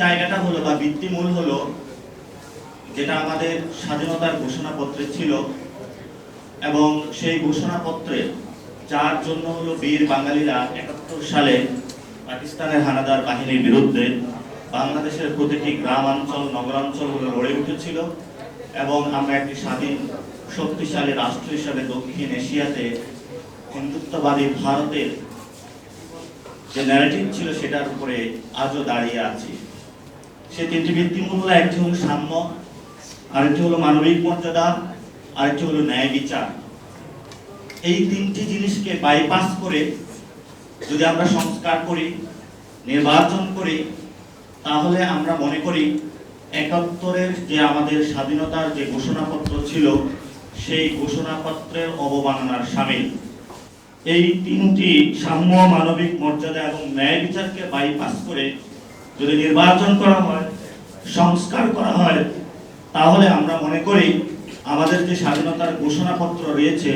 জায়গাটা হলো বা ভিত্তিমূল হলো যেটা আমাদের স্বাধীনতার ঘোষণাপত্রে ছিল এবং সেই ঘোষণাপত্রে যার জন্য হলো বীর বাঙালিরা একাত্তর সালে পাকিস্তানের হানাদার বাহিনীর বিরুদ্ধে বাংলাদেশের প্রতিটি গ্রামাঞ্চল নগরাঞ্চল হলো লড়ে উঠেছিল এবং আমরা একটি স্বাধীন, শক্তিশালী রাষ্ট্র হিসাবে দক্ষিণ এশিয়াতে হিন্দুত্ববাদী ভারতের যে ন্যারেটিভ ছিল সেটার উপরে আজও দাঁড়িয়ে আছি। সে তিনটি ভিত্তিমূল হলো, একটি হলো সাম্য, আরেকটি হলো মানবিক মর্যাদা, আরেকটি হলো ন্যায় বিচার। এই তিনটি জিনিসকে বাইপাস করে যদি আমরা সংস্কার করি, নির্বাচন করি, তাহলে আমরা মনে করি একাত্তরের যে আমাদের স্বাধীনতার যে ঘোষণাপত্র ছিল, সেই ঘোষণাপত্রের অবমাননার সামিল। এই তিনটি সাম্য, মানবিক মর্যাদা এবং ন্যায় বিচারকে বাইপাস করে যদি নির্বাচন করা হয়, সংস্কার করা হয়, তাহলে আমরা মনে করি আমাদের যে স্বাধীনতার ঘোষণাপত্র রয়েছে,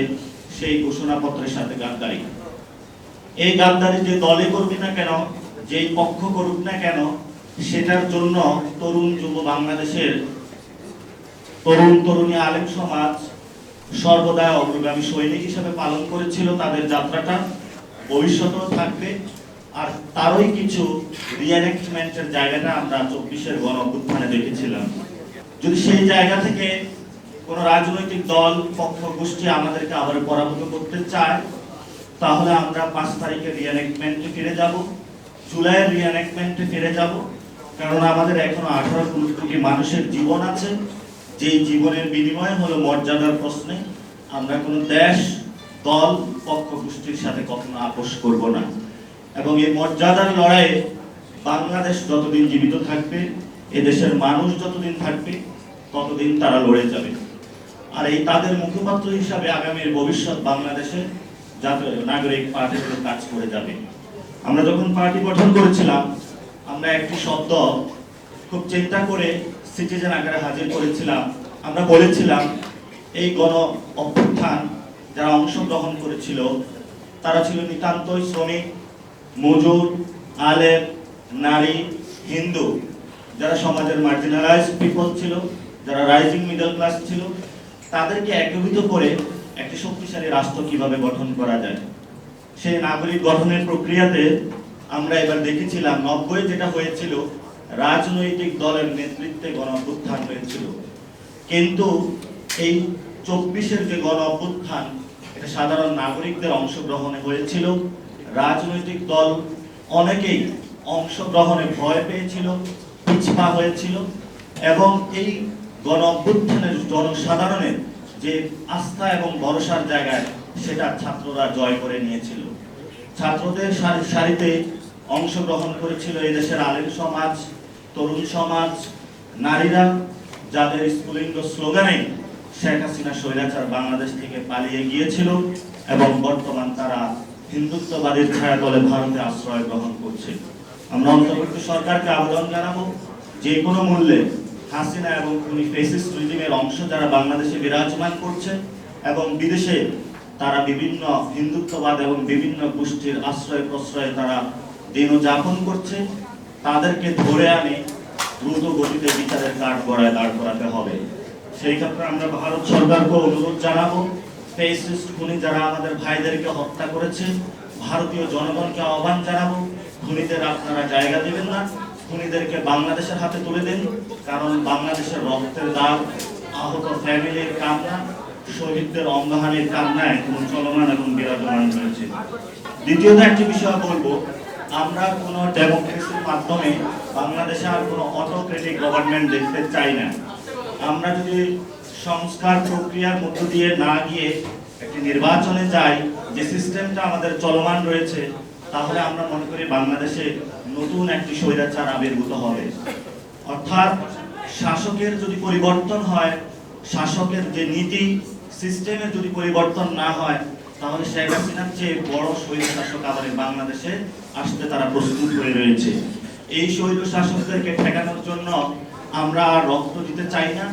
সেই ঘোষণাপত্রের সাথে গাদ্দারি। এই গাদ্দারি যে দলে করবে না কেন, যেই পক্ষ করুক না কেন, সেটার জন্য তরুণ যুব বাংলাদেশের তরুণ তরুণী আলেম সমাজ সর্বদা অগ্রগামী সৈনিক হিসেবে পালন করেছিল তাদের যাত্রাটা। ভবিষ্যতেও থাকবে। আর তারই কিছু রিয়ানেক্টমেন্টের জায়গাটা আমরা চব্বিশের গণ অভ্যুত্থানে দেখেছিলাম। যদি সেই জায়গা থেকে কোন রাজনৈতিক দল, পক্ষ, গোষ্ঠী আমাদেরকে আবার পরাভূত করতে চায়, তাহলে আমরা পাঁচ তারিখে রিয়ানেক্টমেন্টে ফিরে যাব। জুলাইয়ের রিয়ানেক্টমেন্টে ফিরে যাব। কারণ আমাদের এখনও আঠারো কোটি মানুষের জীবন আছে। যেই জীবনের বিনিময় হলো মর্যাদার প্রশ্নে, আমরা কোনো দেশ, দল, পক্ষ, গোষ্ঠীর সাথে কখনো আপোষ করব না। এবং এই মর্যাদার লড়াইয়ে বাংলাদেশ যতদিন জীবিত থাকবে, এদেশের মানুষ যতদিন থাকবে, ততদিন তারা লড়ে যাবে। আর এই তাদের মুখপাত্র হিসাবে আগামীর ভবিষ্যৎ বাংলাদেশে জাতীয় নাগরিক পার্টিগুলো কাজ করে যাবে। আমরা যখন পার্টি গঠন করেছিলাম, আমরা একটি শব্দ খুব চিন্তা করে সিটিজেন আকারে হাজির করেছিলাম। আমরা বলেছিলাম, এই গণ অভ্যুত্থান যারা অংশগ্রহণ করেছিল, তারা ছিল নিতান্তই শ্রমিক মজুর, আলেম, নারী, হিন্দু, যারা সমাজের মার্জিনালাইজ পিপল ছিল, যারা রাইজিং মিডল ক্লাস ছিল, তাদেরকে একীভূত করে একটি শক্তিশালী রাষ্ট্র কীভাবে গঠন করা যায়? সেই নাগরিক গঠনের প্রক্রিয়াতে আমরা এবার দেখেছিলাম নব্বই যেটা হয়েছিল, রাজনৈতিক দলের নেতৃত্বে গণ অভ্যুত্থান হয়েছিল। কিন্তু এই চব্বিশের যে গণ অভ্যুত্থান, এটা সাধারণ নাগরিকদের অংশগ্রহণে হয়েছিল। রাজনৈতিক দল অনেকেই অংশগ্রহণে ভয় পেয়েছিল, পিছপা হয়েছিল এবং এই গণ অভ্যুত্থানের জনসাধারণের যে আস্থা এবং ভরসার জায়গায় সেটা ছাত্ররা জয় করে নিয়েছিল। ছাত্রদের সারিতে অংশগ্রহণ করেছিল এদেশের আলেম সমাজ, তরুণ সমাজ, নারীরা, যাদের স্কুলিঙ্গ স্লোগানে শেখ হাসিনা স্বৈরাচার বাংলাদেশ থেকে পালিয়ে গিয়েছিল এবং বর্তমান তারা হিন্দুত্ববাদের ছায়াতলে ভারতে আশ্রয় গ্রহণ করছে। আমরা অন্তর্বর্তী সরকারকে আবেদন জানাব, যে কোনো মূল্যে হাসিনা এবং খুনি ফেসিস্ট রিজিমের অংশ যারা বাংলাদেশে বিরাজমান করছে এবং বিদেশে তারা বিভিন্ন হিন্দুত্ববাদ এবং বিভিন্ন গোষ্ঠীর আশ্রয় প্রশ্রয়ে তারা দিন যাপন করছে, তাদেরকে ধরে আনে দ্রুত গতিতে বিচারের কাঠ গড়ায় দাঁড় করাতে হবে। সেই ক্ষেত্রে আমরা ভারত সরকারকে অনুরোধ জানাব ফেসিস্ট খুনি যারা আমাদের ভাইদেরকে হত্যা করেছে, ভারতীয় জনগণকে আহ্বান জানাব, খুনিদের আপনারা জায়গা দেবেন না, খুনিদেরকে বাংলাদেশের হাতে তুলে দেন, কারণ বাংলাদেশের রক্তের দাগ, আহত ফ্যামিলির কান্না, শহীদদের অঙ্গহানির কান্না এখন চলমান এবং বিরাজমান রয়েছে। দ্বিতীয়ত একটি বিষয় বলব, আমরা কোনো ডেমোক্রেসির মাধ্যমে বাংলাদেশে আর কোনো অটোক্রেটিক গভর্নমেন্ট দেখতে চাই না। আমরা যদি সংস্কার প্রক্রিয়ার মধ্য দিয়ে না গিয়ে একটি নির্বাচনে যাই, যে সিস্টেমটা আমাদের চলমান রয়েছে, তাহলে আমরা মনে করি বাংলাদেশে নতুন একটি স্বৈরাচার আবির্ভূত হবে। অর্থাৎ শাসকের যদি পরিবর্তন হয়, শাসকের যে নীতি সিস্টেমের যদি পরিবর্তন না হয়, তাহলে শেখ হাসিনার চেয়ে বড় স্বৈর শাসক আবার বাংলাদেশে আসতে তারা প্রস্তুত হয়ে রয়েছে। এই স্বৈর শাসকদেরকে ঠেকানোর জন্য আমরা রক্ত দিতে চাই না।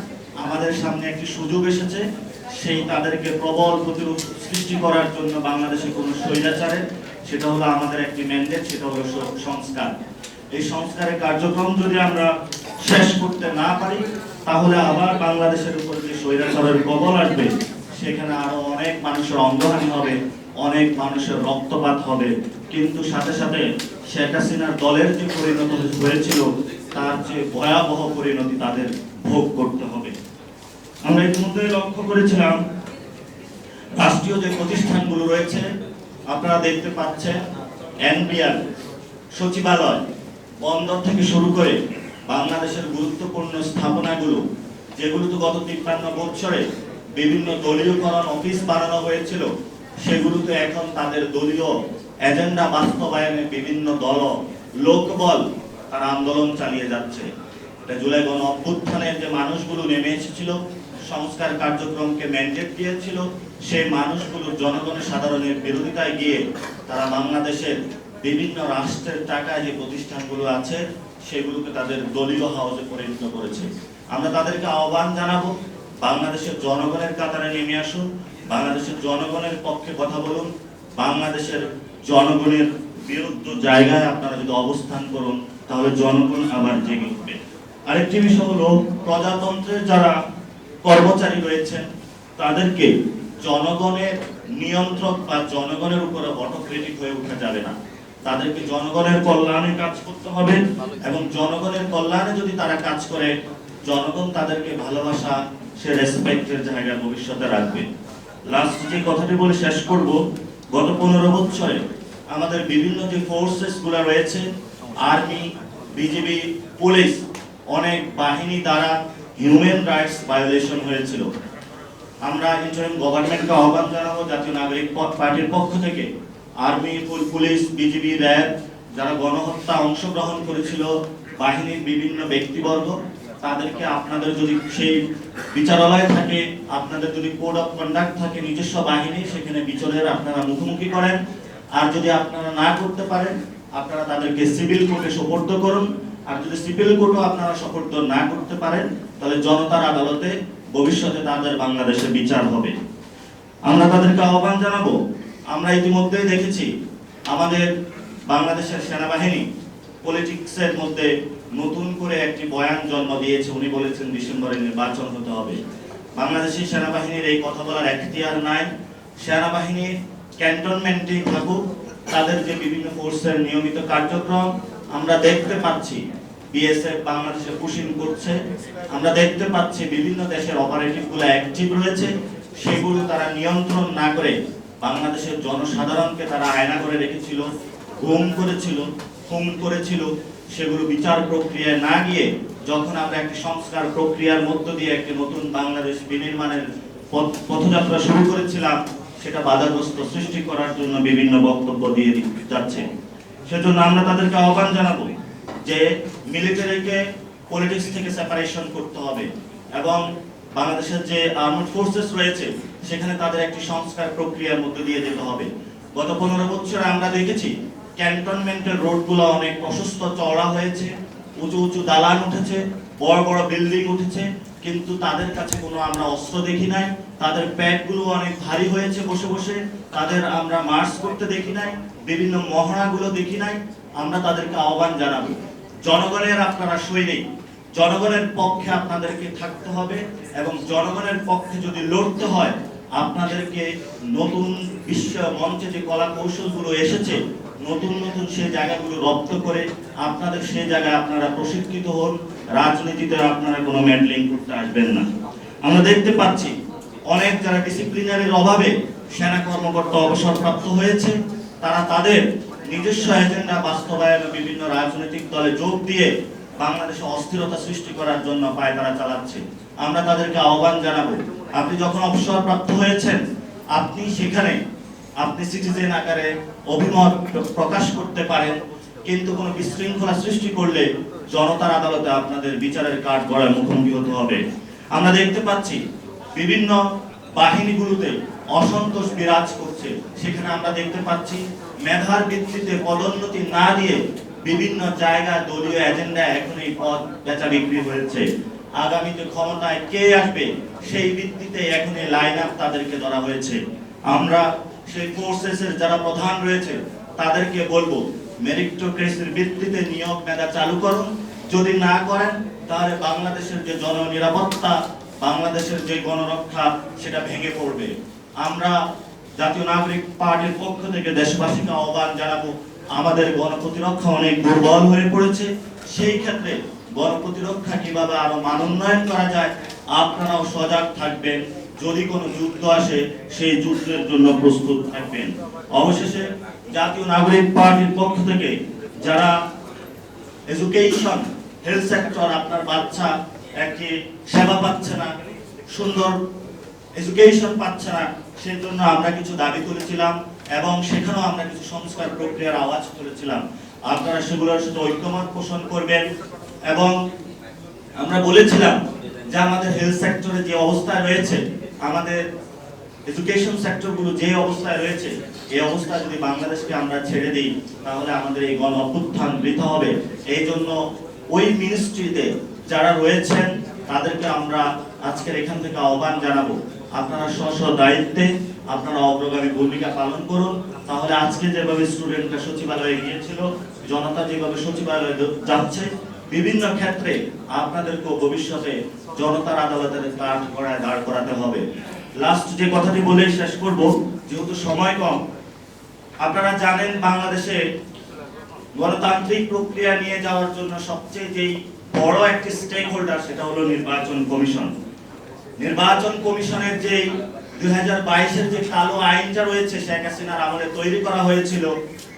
আমাদের সামনে একটি সুযোগ এসেছে, সেই তাদেরকে প্রবল প্রতিরোধ সৃষ্টি করার জন্য বাংলাদেশে কোনো স্বৈরাচারের সেটা হলো আমাদের একটি ম্যান্ডেট সেটা হলো সংস্কার। এই সংস্কারের কার্যক্রম যদি আমরা শেষ করতে না পারি, তাহলে আবার বাংলাদেশের উপর যে স্বৈরাচারের কবল আসবে, সেখানে আরও অনেক মানুষের অঙ্গহানি হবে, অনেক মানুষের রক্তপাত হবে। কিন্তু সাথে সাথে শেখ হাসিনার দলের যে পরিণত হয়েছিল, তার যে ভয়াবহ পরিণতি তাদের ভোগ করতে হবে। আমরা ইতিমধ্যে লক্ষ্য করেছিলাম, রাষ্ট্রীয় যে প্রতিষ্ঠানগুলো রয়েছে, আপনারা দেখতে পাচ্ছেন, এনবিআর, সচিবালয়, বন্দর থেকে শুরু করে বাংলাদেশের গুরুত্বপূর্ণ স্থাপনাগুলো, যেগুলো তো গত তিপ্পান্ন বছরে বিভিন্ন দলীয়করণ অফিস বানানো হয়েছিল সেগুলোতে এখন তাদের দলীয় এজেন্ডা বাস্তবায়নে বিভিন্ন দল, লোকবল, তারা আন্দোলন চালিয়ে যাচ্ছে। এটা জুলাই গণ অভ্যুত্থানের যে মানুষগুলো নেমে এসেছিল সংস্কার কার্যক্রমকে ম্যান্ডেট দিয়েছিল, সেই মানুষগুলো জনগণের সাধারণের বিরোধিতায় গিয়ে তারা বাংলাদেশের বিভিন্ন রাষ্ট্রের টাকায় যে প্রতিষ্ঠানগুলো আছে, সেগুলোকে তাদের দলীয় হাউসে পরিণত করেছে। আমরা তাদেরকে আহ্বান জানাব, বাংলাদেশের জনগণের কাতারে নেমে আসুন, বাংলাদেশের জনগণের পক্ষে কথা বলুন, বাংলাদেশের জনগণের বিরুদ্ধ জায়গায় আপনারা যদি অবস্থান করুন, তাহলে জনগণ আবার জেগে উঠবে। আরেকটি বিষয় হলো, প্রজাতন্ত্রের যারা কর্মচারী রয়েছেন, তাদেরকে জনগণের নিয়ন্ত্রক বা জনগণের উপরে অটোক্রেটিক হয়ে উঠা যাবে না। তাদেরকে জনগণের কল্যাণে কাজ করতে হবে এবং জনগণের কল্যাণে যদি তারা কাজ করে, জনগণ তাদেরকে ভালোবাসা, সে রেসপেক্টের জায়গা ভবিষ্যতে রাখবে। লাস্ট যে কথাটি বলে শেষ করব, গত পনেরো বছরে আমাদের বিভিন্ন যে ফোর্সেসগুলা রয়েছে আর্মি বিজিবি পুলিশ অনেক বাহিনী দ্বারা হিউম্যান রাইটস ভায়োলেশন হয়েছিল। আমরা ইন্টারিম গভর্নমেন্টকে আহ্বান জানাব জাতীয় নাগরিক পার্টির পক্ষ থেকে। আর্মি পুলিশ, বিজিবি, র্যাব যারা গণহত্যা অংশগ্রহণ করেছিল, বাহিনীর বিভিন্ন ব্যক্তিবর্গ, তাদেরকে আপনাদের যদি সেই বিচারালয় থাকে, আপনাদের যদি কোড অফ কন্ডাক্ট থাকে, নিজস্ব বাহিনী, সেখানে বিচারের আপনারা মুখোমুখি করেন। আর যদি আপনারা না করতে পারেন, আপনারা তাদেরকে সিভিল কোর্টে সোপর্দ করুন। আর যদি সিভিল কোর্টও আপনারা সোপর্দ না করতে পারেন তাহলে জনতার আদালতে ভবিষ্যতে তাদের বাংলাদেশে বিচার হবে। আমরা তাদেরকে আহ্বান জানাব। আমরা ইতিমধ্যেই দেখেছি আমাদের বাংলাদেশের সেনাবাহিনী পলিটিক্সের মধ্যে নতুন করে একটি বয়ান জন্ম দিয়েছে। উনি বলেছেন, ডিসেম্বরে নির্বাচন হতে হবে। বাংলাদেশের সেনাবাহিনীর এই কথা বলার এখতিয়ার নাই। সেনাবাহিনী ক্যান্টনমেন্টে থাকুক। তাদের যে বিভিন্ন ফোর্সের নিয়মিত কার্যক্রম, আমরা দেখতে পাচ্ছি বিএসএফ বাংলাদেশে পুশিং করছে। আমরা দেখতে পাচ্ছি বিভিন্ন দেশের অপারেটিভগুলো অ্যাক্টিভ রয়েছে। সেগুলো তারা নিয়ন্ত্রণ না করে বাংলাদেশের জনসাধারণকে তারা আয়না করে রেখেছিল গুম করেছিল, খুন করেছিল। সেগুলো বিচার প্রক্রিয়ায় না গিয়ে যখন আমরা একটি সংস্কার প্রক্রিয়ার মধ্য দিয়ে একটি নতুন বাংলাদেশ বিনির্মাণের পথ- পথযাত্রা শুরু করেছিলাম, সেটা বাধাগ্রস্ত সৃষ্টি করার জন্য বিভিন্ন বক্তব্য দিয়ে যাচ্ছে সেজন্য আমরা তাদেরকে আহ্বান জানাব। যে মিলিটারিকে পলিটিক্স থেকে সেপারেশন করতে হবে এবং বাংলাদেশের যে আর্মড ফোর্সেস রয়েছে, সেখানে তাদের একটি সংস্কার প্রক্রিয়ার মধ্যে দিয়ে যেতে হবে। গত পনেরো বছরে আমরা দেখেছি ক্যান্টনমেন্টের রোডগুলো অনেক প্রশস্ত চওড়া হয়েছে, উঁচু উঁচু দালান উঠেছে, বড় বড় বিল্ডিং উঠেছে, কিন্তু তাদের কাছে কোনো আমরা অস্ত্র দেখি নাই, তাদের প্যাডগুলো অনেক ভারী হয়েছে বসে বসে, তাদের আমরা মার্চ করতে দেখি নাই, বিভিন্ন মহড়াগুলো দেখি নাই, আমরা তাদেরকে আহ্বান জানাব। জনগণের আপনারা সৈনিক, জনগণের পক্ষে আপনাদেরকে থাকতে হবে এবং জনগণের পক্ষে যদি লড়তে হয়, আপনাদেরকে নতুন বিশ্ব মঞ্চে যে কলা কৌশলগুলো এসেছে, নতুন নতুন সেই জায়গাগুলো রপ্ত করে আপনাদের সেই জায়গায় আপনারা প্রশিক্ষিত হন, রাজনীতিতে আপনারা কোনো মেডলিং করতে আসবেন না। আমরা দেখতে পাচ্ছি অনেক যারা ডিসিপ্লিনারির অভাবে সেনা কর্মকর্তা অবসরপ্রাপ্ত হয়েছে, তারা তাদের নিজস্ব এজেন্ডা বাস্তবায়নে বিভিন্ন রাজনৈতিক দলে যোগ দিয়ে বাংলাদেশে অস্থিরতা সৃষ্টি করার জন্য পায় তারা চালাচ্ছে। আমরা তাদেরকে আহ্বান জানাব, আপনি যখন অবসরপ্রাপ্ত হয়েছেন, আপনি সেখানে, আপনি সিটিজেন আকারে অভিমত প্রকাশ করতে পারেন, কিন্তু কোনো বিশৃঙ্খলা সৃষ্টি করলে জনতার আদালতে আপনাদের বিচারের কাঠ গড়ায় মুখোমুখি হতে হবে। আমরা দেখতে পাচ্ছি বিভিন্ন বাহিনীগুলোতে অসন্তোষ বিরাজ করছে। সেখানে আমরা দেখতে পাচ্ছি মেধার ভিত্তিতে পদোন্নতি না দিয়ে বিভিন্ন জায়গায় দলীয় এজেন্ডা এখন এই পদ বেচা বিক্রি হয়েছে। আগামীতে ক্ষমতায় কে আসবে সেই ভিত্তিতে এখন এই লাইন আপ তাদেরকে ধরা হয়েছে। আমরা সেই ফোর্সেসের যারা প্রধান রয়েছে, তাদেরকে বলব মেরিটোক্রেসির ভিত্তিতে নিয়োগ মেধা চালু করুন। যদি না করেন, তাহলে বাংলাদেশের যে জননিরাপত্তা, বাংলাদেশের যে গণরক্ষা, সেটা ভেঙে পড়বে। আমরা জাতীয় নাগরিক পার্টির পক্ষ থেকে দেশবাসীকে আহ্বান জানাব, আমাদের গণপ্রতিরক্ষা অনেক দুর্বল হয়ে পড়েছে, সেই ক্ষেত্রে গণপ্রতিরক্ষা কীভাবে আরও মানোন্নয়ন করা যায়, আপনারাও সজাগ থাকবেন, যদি কোনো যুদ্ধ আসে, সেই যুদ্ধের জন্য প্রস্তুত থাকবেন। অবশেষে জাতীয় নাগরিক পার্টির পক্ষ থেকে যারা এডুকেশন হেলথ সেক্টর আপনার বাচ্চা একটি সেবা পাচ্ছে না, সুন্দর এডুকেশন পাচ্ছে না সেই জন্য আমরা কিছু দাবি তুলেছিলাম এবং সেখানেও আমরা কিছু সংস্কার প্রক্রিয়ার আওয়াজ তুলেছিলাম। আপনারা সেগুলোর সাথে ঐক্যমত পোষণ করবেন এবং আমরা বলেছিলাম যে আমাদের হেলথ সেক্টরে যে অবস্থায় রয়েছে, আমাদের এডুকেশন সেক্টরগুলো যে অবস্থায় রয়েছে, এই অবস্থায় যদি বাংলাদেশকে আমরা ছেড়ে দিই, তাহলে আমাদের এই গণ অভ্যুত্থান বৃথা হবে। এই জন্য ওই মিনিস্ট্রিতে যারা রয়েছেন, তাদেরকে আমরা আজকের এখান থেকে আহ্বান জানাব। আপনারা স্ব স্ব দায়িত্বে আপনারা অগ্রগামী ভূমিকা পালন করুন। তাহলে আজকে যেভাবে স্টুডেন্টরা সচিবালয়ে গিয়েছিল, জনতা যেভাবে সচিবালয়ে যাচ্ছে, বিভিন্ন ক্ষেত্রে আপনাদেরকেও ভবিষ্যতে জনতার আদালতের কাঠ করায় দাঁড় করাতে হবে। লাস্ট যে কথাটি বলে শেষ করব, যেহেতু সময় কম, আপনারা জানেন বাংলাদেশে গণতান্ত্রিক প্রক্রিয়া নিয়ে যাওয়ার জন্য সবচেয়ে যেই বড় একটি স্টেক হোল্ডার সেটা হলো নির্বাচন কমিশন। নির্বাচন কমিশনের যে দুই হাজার বাইশের যে কালো আইনটা রয়েছে, শেখ হাসিনার আমলে তৈরি করা হয়েছিল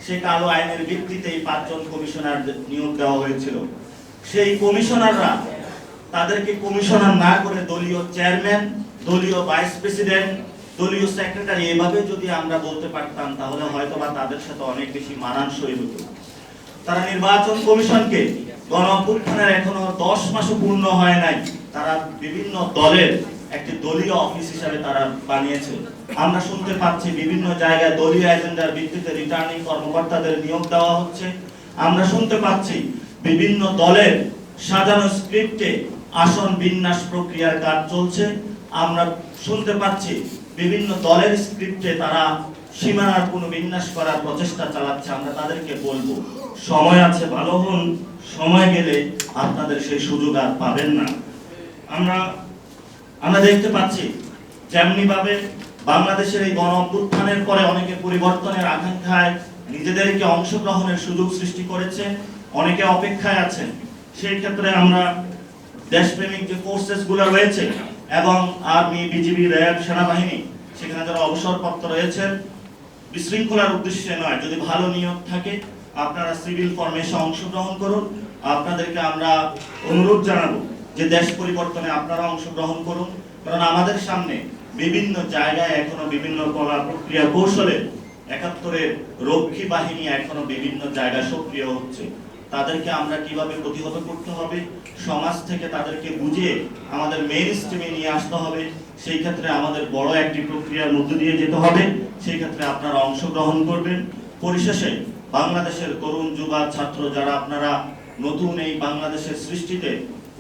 সেই কালো আইনের ভিত্তিতে এই পাঁচজন কমিশনার নিয়োগ দেওয়া হয়েছিল। সেই কমিশনাররা তাদেরকে কমিশনার না করে দলীয় চেয়ারম্যান, দলীয় ভাইস প্রেসিডেন্ট, দলীয় সেক্রেটারি এভাবে যদি আমরা বলতে পারতাম, তাহলে হয়তো বা তাদের সাথে অনেক বেশি মানানসই হতো। তারা নির্বাচন কমিশনকে গণ এখনও দশ মাসও পূর্ণ হয় নাই। তারা বিভিন্ন দলের একটি দলীয় অফিস হিসাবে তারা বানিয়েছে। আমরা শুনতে পাচ্ছি বিভিন্ন জায়গায় দলীয় এজেন্ডার ভিত্তিতে রিটার্নিং কর্মকর্তাদের নিয়োগ দেওয়া হচ্ছে। আমরা শুনতে পাচ্ছি বিভিন্ন দলের সাজানো স্ক্রিপ্টে আসন বিন্যাস প্রক্রিয়ার কাজ চলছে। আমরা শুনতে পাচ্ছি বিভিন্ন দলের স্ক্রিপ্টে তারা সীমানার কোনো বিন্যাস করার প্রচেষ্টা চালাচ্ছে। আমরা তাদেরকে বলব, সময় আছে, ভালো হন। সময় গেলে আপনাদের সেই সুযোগ আর পাবেন না। আমরা আমরা দেখতে পাচ্ছি যেমনি ভাবে বাংলাদেশের এই গণ অভ্যুত্থানের পরে অনেকে পরিবর্তনের আকাঙ্ক্ষায় নিজেদেরকে অংশগ্রহণের সুযোগ সৃষ্টি করেছে, অনেকে অপেক্ষায় আছেন। সেই ক্ষেত্রে আমরা দেশপ্রেমিক যে ফোর্সেসগুলো রয়েছে এবং আর্মি, বিজিবি, র্যাব, সেনাবাহিনী, সেখানে যারা অবসরপ্রাপ্ত রয়েছেন, বিশৃঙ্খলার উদ্দেশ্যে নয়। যদি ভালো নিয়োগ থাকে, আপনারা সিভিল ফর্মেশে অংশগ্রহণ করুন। আপনাদেরকে আমরা অনুরোধ জানাব যে দেশ পরিবর্তনে আপনারা অংশগ্রহণ করুন, কারণ আমাদের সামনে বিভিন্ন জায়গায় এখনও বিভিন্ন কলা প্রক্রিয়া কৌশলে একাত্তরের রক্ষী বাহিনী এখনও বিভিন্ন জায়গায় সক্রিয় হচ্ছে। তাদেরকে আমরা কীভাবে প্রতিহত করতে হবে, সমাজ থেকে তাদেরকে বুঝিয়ে আমাদের মেইন স্ট্রিমে নিয়ে আসতে হবে, সেই ক্ষেত্রে আমাদের বড় একটি প্রক্রিয়ার মধ্য দিয়ে যেতে হবে, সেই ক্ষেত্রে আপনারা অংশগ্রহণ করবেন। পরিশেষে বাংলাদেশের তরুণ যুবা ছাত্র যারা আপনারা নতুন এই বাংলাদেশের সৃষ্টিতে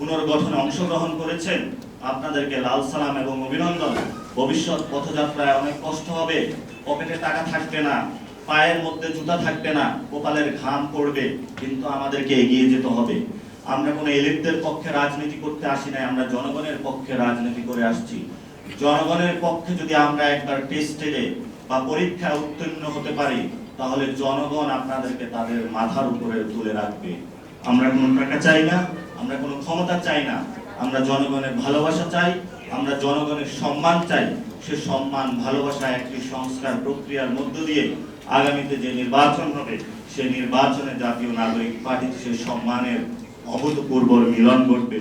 পুনর্গঠনে অংশগ্রহণ করেছেন। আপনাদেরকে লাল সালাম এবং অভিনন্দন। ভবিষ্যৎ পথযাত্রায় অনেক কষ্ট হবে। পকেটে টাকা থাকবে না। পায়ের মধ্যে জুতা থাকবে না। কপালের ঘাম পড়বে। কিন্তু আমাদেরকে এগিয়ে যেতে হবে। আমরা কোনো এলিটদের পক্ষে রাজনীতি করতে আসি নাই। আমরা জনগণের পক্ষে রাজনীতি করে আসছি। জনগণের পক্ষে যদি আমরা একবার টেস্টে বা পরীক্ষায় উত্তীর্ণ হতে পারি, তাহলে জনগণ আপনাদেরকে তাদের মাথার উপরে তুলে রাখবে। আমরা কোনো টাকা চাই না। আমরা কোনো ক্ষমতা চাই না। আমরা জনগণের ভালোবাসা চাই, আমরা জনগণের সম্মান চাই। সে সম্মান, ভালোবাসা একটি সংস্কার প্রক্রিয়ার মধ্য দিয়ে আগামীতে যে নির্বাচন হবে, সে নির্বাচনে জাতীয় নাগরিক পার্টি সে সম্মানের অভূতপূর্ব মিলন ঘটবে।